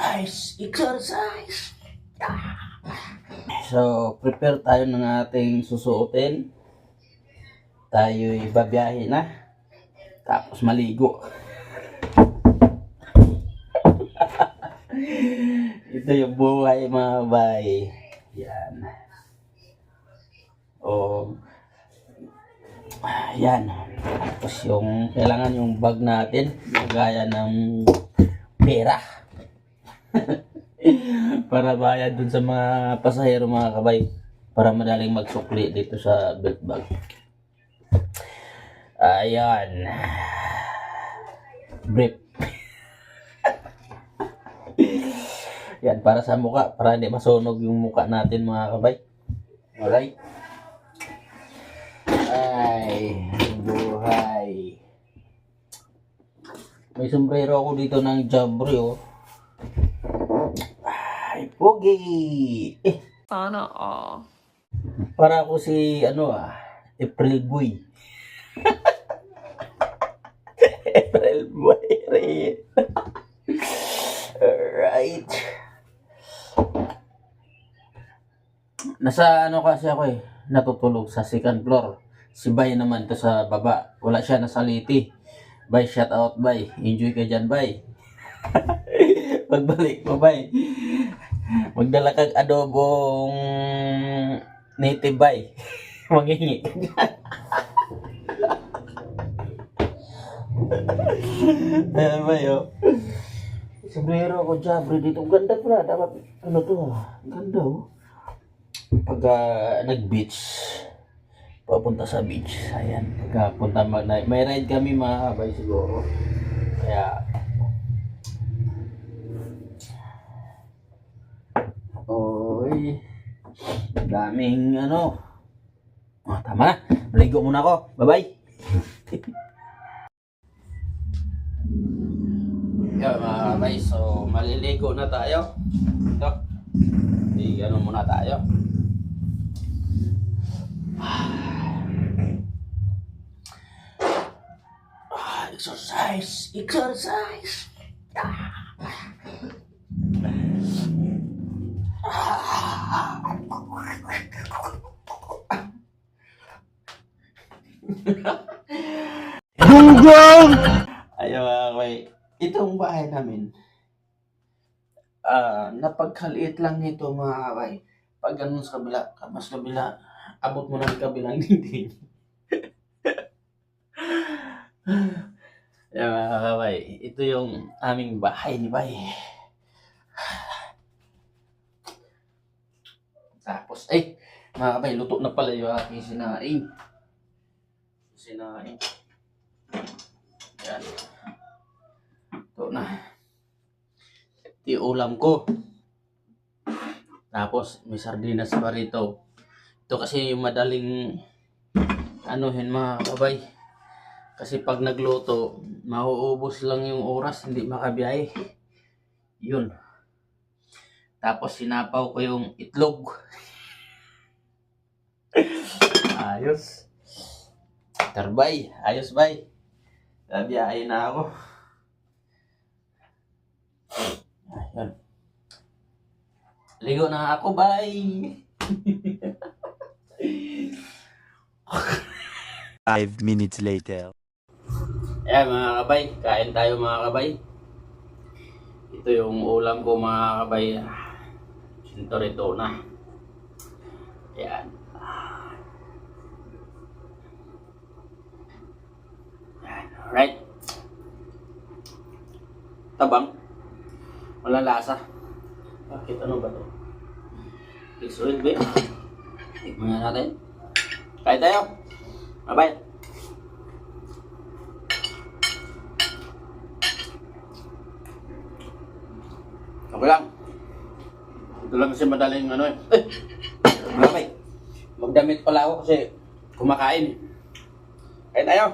Exercise! Exercise! So, prepare tayo ng ating susuotin. Tayo'y babiyahe na. Tapos maligo. Ito yung buhay mga bay. Yan. O, yan. Tapos yung, kailangan yung bag natin, gaya ng pera. para bayad dun sa mga pasahero mga kabay. Para madaling magsukli dito sa belt bag. Ayan. Brief. Yan, para sa muka. Para hindi masunog yung muka natin mga kabay. Alright. Ay, buhay. May sombrero ako dito ng Jabri, oh. Pogi! Eh, Sana all. para ako si, ano ah, April Boy. April Boy rin. Alright. Nasa ano kasi ako eh, natutulog sa second floor. Si Bay naman to sa baba. Wala siya nasa liti. Bay, shout out Bay. Enjoy ka dyan Bay. Pagbalik mo Bay. Magdala kang adobong native Bay. Mangingi. Ayan ba yun? Sombrero ako Jabri dito. Ganda pala. Dapat, ano to ah. Ganda oh. Pag ah, nag-beach, papunta sa beach. Ayan. Pagka punta mag may ride kami mga kabay siguro. Kaya, Daming ano. Oh, tama na. Maligo muna ako. Bye-bye. Yan mga kabay, so maliligo na tayo. Ito. Di ano muna tayo. Ah, exercise! Exercise! Dugong! Ayaw kabay. Itong bahay namin, ah napagkaliit lang nito mga kabay. Pag ganun sa kabila, mas kabila, abot mo ng kabilang dingding. Yan mga kabay, ito yung aming bahay ni Bay. Tapos, ay, mga kabay, luto na pala yung aking sinaing. Sinaing. Yan. Na. Ito yung ulam ko. Tapos, may sardinas pa rito. Ito kasi yung madaling anuhin mga kabay. Kasi pag nagluto, mauubos lang yung oras, hindi makabiyahe. Yun. Tapos sinapaw ko yung itlog. Ayos. Tarbay. Ayos bay. Nabiyahe na ako. Ayun. Ligo na ako, bye! Five minutes later. Ayan mga kabay, kain tayo mga kabay. Ito yung ulam ko mga kabay. Sintorito na. Ayan. Ayan, alright. Tabang. Walang lasa. Bakit ano ba to? Fix oil ba? Tikman nga natin. Kain tayo. Bye-bye. Okay lang. Ito lang kasi madaling ano eh. Eh! Malamay. Magdamit pala ako kasi kumakain eh. Kain tayo.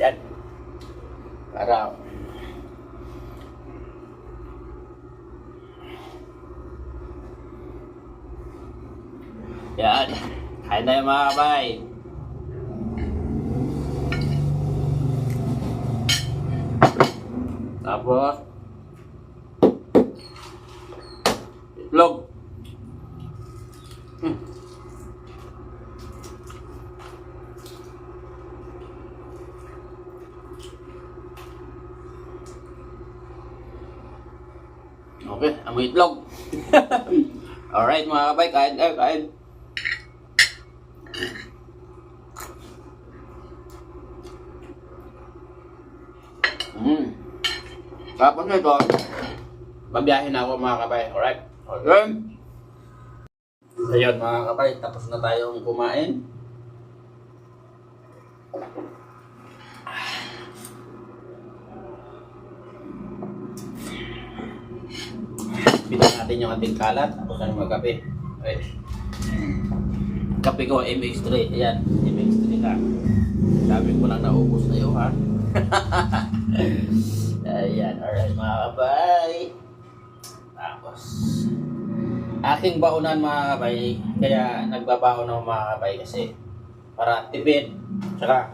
Ayan. Para Yan. Kain tayo mga kabay. Tapos, itlog. Amoy itlog. Alright mga kabay, kain tayo, kain. Mm. Tapos nito, babiyahin na ako mga kabay. Alright? Okay. Ayun mga kabay, tapos na tayong kumain. Bitan natin yung ating kalat, tapos tayo magkape. Okay. Kape ko, MX3. Ayan, MX3 ka. Sabi ko lang naubos na yun, ha? Ayan, alright mga kabay. Tapos, aking baunan mga kabay, kaya nagbabaon ako mga kabay kasi para tipid, tsaka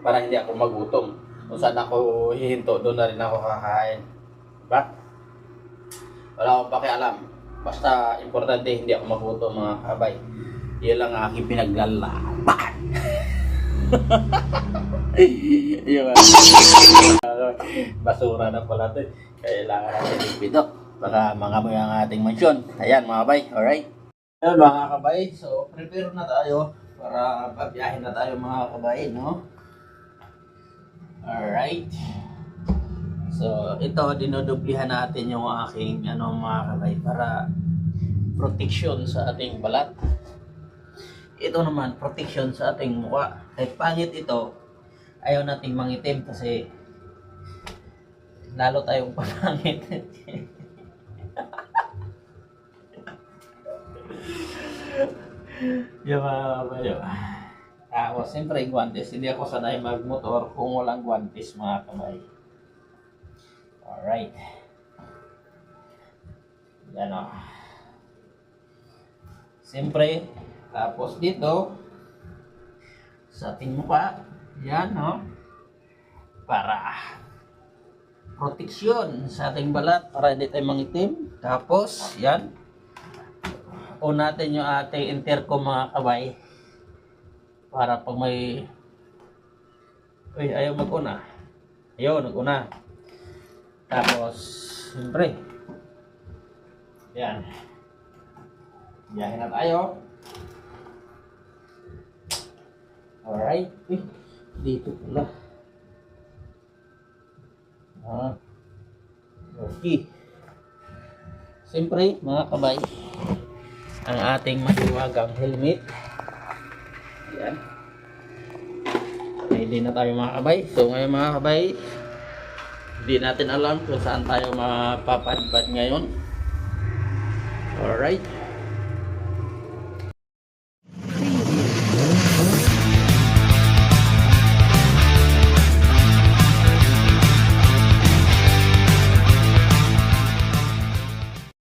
para hindi ako magutom. Kung saan ako hihinto, doon na rin ako kakain. Diba? Wala akong pakialam. Basta importante hindi ako magutom mga kabay. Yan lang ang aking pinaglalaban. yung uh, basura na pala ito. Kailangan natin ipidok. Baka mangamoy ang ating mansyon. Ayan mga kabay, alright? Ayan mga kabay, so prepare na tayo para pabiyahin na tayo mga kabay, no? Alright. So, ito, dinodoblihan natin yung aking ano, mga kabay para protection sa ating balat. Ito naman, protection sa ating mukha. Kahit pangit ito, ayaw nating mangitim kasi lalo tayong pangit. yung mga kabayo. Tapos, siyempre, guantes. Hindi ako sanay magmotor kung walang guantes, mga kamay. Alright. Yan o. Siyempre, tapos dito, sa ating mukha, yan o. Para proteksyon sa ating balat para hindi tayo mangitim. Tapos, yan. O natin yung ating intercom mga kabay. Para pag may... Uy, ayaw mag-una. Ayaw, nag-una. Tapos, siyempre. Yan. Biyahin na tayo. Alright. Uy, dito pala. Ah. Okay. Siyempre, mga kabay, ang ating masiwagang helmet. Yan. Ready na tayo mga kabay. So ngayon mga kabay, hindi natin alam kung saan tayo mapapadpad ngayon. Alright.